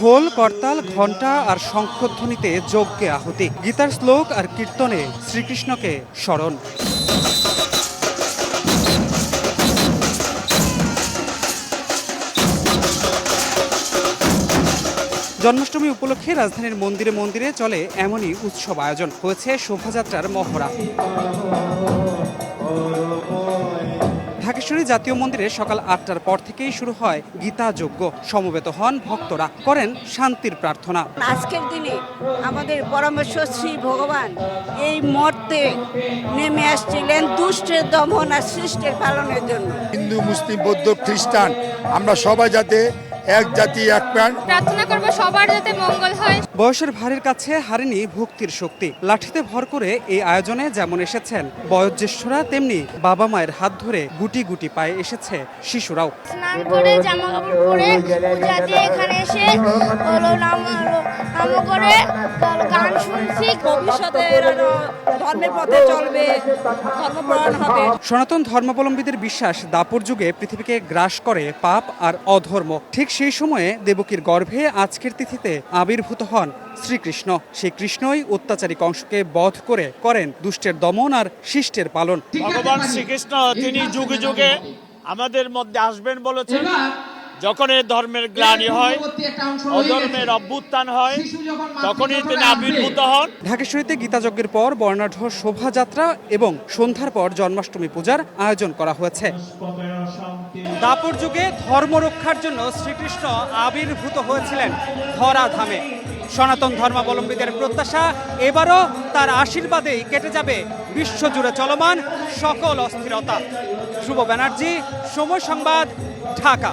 খোল, করতাল, ঘণ্টা আর শঙ্খধ্বনিতে যজ্ঞে আহুতি। গীতার শ্লোক আর কীর্তনে শ্রীকৃষ্ণকে স্মরণ। জন্মাষ্টমী উপলক্ষে রাজধানীর মন্দিরে মন্দিরে চলে এমনই উৎসব আয়োজন। হয়েছে শোভাযাত্রার মহড়া। ঢাকেশ্বরী জাতীয় মন্দিরে সকাল আটটার পর থেকেই শুরু হয় গীতা যজ্ঞ সমবেত হন ভক্তরা। করেন শান্তির প্রার্থনা। আজকের দিনে আমাদের পরমেশ্বর শ্রী ভগবান এই মর্তে নেমে আসছিলেন দুষ্টের দমন আর সৃষ্টের পালনের জন্য। হিন্দু মুসলিম বৌদ্ধ খ্রিস্টান আমরা সবাই যাতে এক জাতি এক প্রাণ। প্রার্থনা করব সবার যাতে মঙ্গল হয়। বয়সের ভারের কাছে হারেনি ভক্তির শক্তি। লাঠিতে ভর করে এই আয়োজনে যেমন এসেছেন বয়োজ্যেষ্ঠরা তেমনি বাবা মায়ের হাত ধরে গুটি গুটি পায়ে এসেছে শিশুরাও। স্নান করে জামা কাপড় পরে পূজা দিয়ে এখানে এসে হলো নাম নাম করে গান শুনছি। ভবিষ্যতে ধর্মের পথে চলবে ধর্মপ্রাণ হবে। সনাতন ধর্মাবলম্বীদের বিশ্বাস দাপর যুগে পৃথিবীকে গ্রাস করে পাপ আর অধর্ম। ঠিক সেই সময়ে দেবকীর গর্ভে আজকের তিথিতে আবির্ভূত হন শ্রীকৃষ্ণ। সেই কৃষ্ণই অত্যাচারী কংসকে বধ করে করেন দুষ্টের দমন আর শিষ্টের পালন। ভগবান শ্রীকৃষ্ণ তিনি যুগে যুগে আমাদের মধ্যে আসবেন বলেছেন। যখন এই ধর্মের গ্লানি হয় অধর্মের অভ্যুত্থান হয় তখনই তিনি আবির্ভূত হন। ঢাকেশ্বরীতে গীতাযজ্ঞের পর বর্ণাঢ্য শোভাযাত্রা এবং সন্ধ্যার পর জন্মাষ্টমী পূজার আয়োজন করা হয়েছে। দাপর যুগে ধর্ম রক্ষার জন্য শ্রীকৃষ্ণ আবির্ভূত হয়েছিলেন ধরাধামে। সনাতন ধর্মাবলম্বীদের প্রত্যাশা এবারও তার আশীর্বাদেই কেটে যাবে বিশ্বজুড়ে চলমান সকল অস্থিরতা। শুভ ব্যানার্জি সময় সংবাদ ঢাকা।